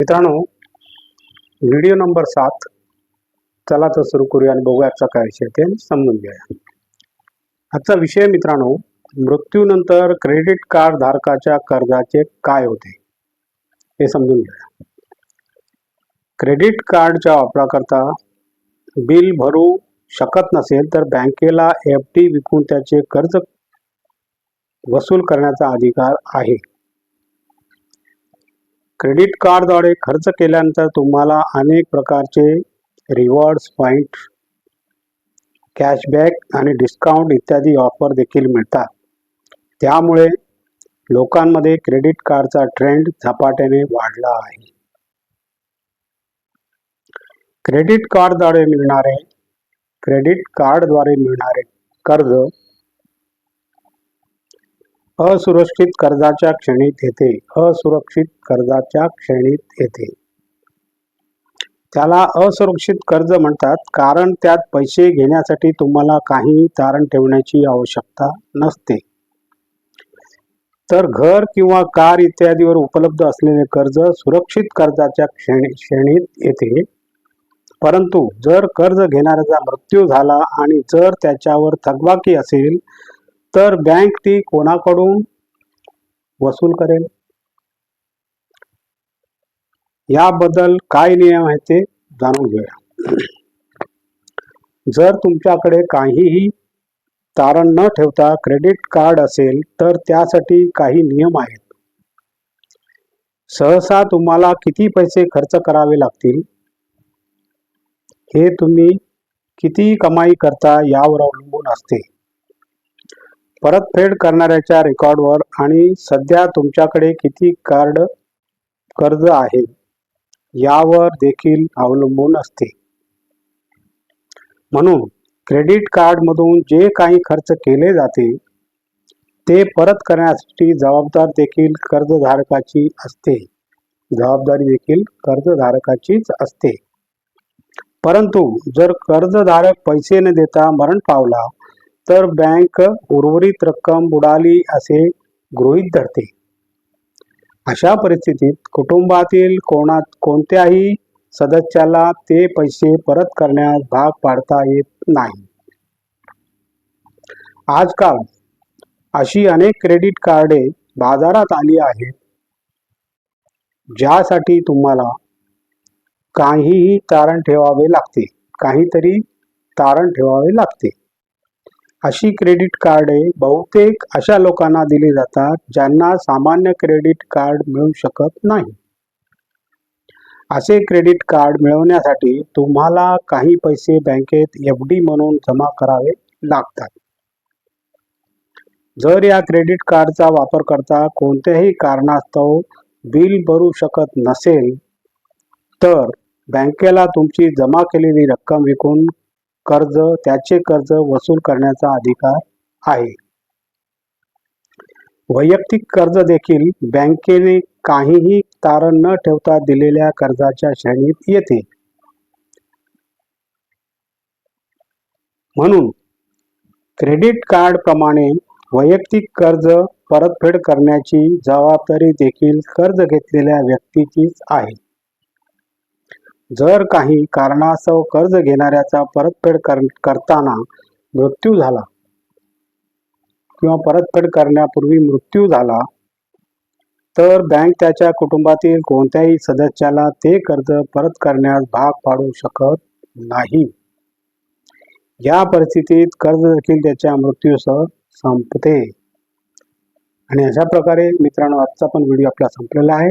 मित्रांनो video number सात. चला तर सुरू करूया आणि बघूया आजचा काय विषय ते समजून घेऊया. आजचा विषय मित्रांनो मृत्यूनंतर क्रेडिट कार्ड धारकाच्या कर्जाचे काय होते? हे समजून घेऊया. क्रेडिट कार्डच्या वापराकरता बिल भरू शकत नसेल तर बँकेला एफ डी विकून त्याचे कर्ज वसूल करण्याचा अधिकार आहे. क्रेडिट कार्डद्वारे खर्च केल्यानंतर तुम्हाला अनेक प्रकारचे रिवॉर्ड्स पॉईंट कॅशबॅक आणि डिस्काउंट इत्यादी ऑफर देखील मिळतात. त्यामुळे लोकांमध्ये क्रेडिट कार्डचा ट्रेंड झपाट्याने वाढला आहे. क्रेडिट कार्डद्वारे मिळणारे क्रेडिट कार्डद्वारे मिळणारे कर्ज असुरक्षित कर्जाच्या क्षणीत येते. असुरक्षित कर्जाच्या क्षणीत येते. त्याला असुरक्षित कर्ज म्हणतात. कारण त्यात पैसे घेण्यासाठी तुम्हाला काही तारण ठेवण्याची आवश्यकता नसते. तर घर किंवा कार इत्यादीवर उपलब्ध असलेले कर्ज सुरक्षित कर्जाच्या श्रेणी श्रेणीत येते. परंतु जर कर्ज घेणाऱ्याचा मृत्यू झाला आणि जर त्याच्यावर थकबाकी असेल तर बँक ती कोणाकडून वसूल करेल? याबद्दल काय नियम आहेत ते जाणून घेऊया. जर तुमच्याकडे काहीही तारण न ठेवता क्रेडिट कार्ड असेल तर त्यासाठी काही नियम आहेत. सहसा तुम्हाला किती पैसे खर्च करावे लागतील? हे तुम्ही किती कमाई करता यावर अवलंबून असते. परतफेड करणाऱ्याच्या रेकॉर्डवर आणि सध्या तुमच्याकडे किती कार्ड कर्ज आहे यावर देखील अवलंबून असते. म्हणून क्रेडिट कार्डमधून जे काही खर्च केले जाते ते परत करण्यासाठी जबाबदार देखील कर्जधारकाची असते. जबाबदारी देखील कर्जधारकाचीच असते. परंतु जर कर्जधारक पैसे न देता मरण पावला तर बँक उर्वरित रक्कम बुडाली असे गृहीत धरते. अशा परिस्थितीत कुटुंबातील कोणा कोणत्याही सदस्याला ते पैसे परत करण्यास भाग पाडता येत नाही. आजकाल अशी अनेक क्रेडिट कार्डे बाजारात आली आहेत ज्यासाठी तुम्हाला काहीही तारण ठेवावे लागते काहीतरी तारण ठेवावे लागते. अशी क्रेडिट कार्डे बहुतेक अशा लोकांना दिली जातात ज्यांना सामान्य क्रेडिट कार्ड मिळू शकत नाही. असे क्रेडिट कार्ड मिळवण्यासाठी तुम्हाला काही पैसे बँकेत एफ डी म्हणून जमा करावे लागतात. जर या क्रेडिट कार्डचा वापर करता कोणत्याही कारणास्तव बिल भरू शकत नसेल तर बँकेला तुमची जमा केलेली रक्कम विकून कर्ज त्याचे कर्ज वसूल करण्याचा अधिकार आहे. वैयक्तिक कर्ज देखील बँकेने काहीही तारण न ठेवता दिलेल्या कर्जाच्या श्रेणीत येते. म्हणून क्रेडिट कार्ड प्रमाणे वैयक्तिक कर्ज परतफेड करण्याची जबाबदारी देखील कर्ज घेतलेल्या व्यक्तीचीच आहे. जर काही कारणास्तव कर्ज घेणाऱ्याचा परतफेड कर करताना मृत्यू झाला किंवा परतफेड करण्यापूर्वी मृत्यू झाला तर बँक त्याच्या कुटुंबातील कोणत्याही सदस्याला ते कर्ज परत करण्यास भाग पाडू शकत नाही. या परिस्थितीत कर्ज देखील त्याच्या मृत्यूसह संपते. आणि अशा प्रकारे मित्रांनो आजचा पण व्हिडिओ आपला संपलेला आहे.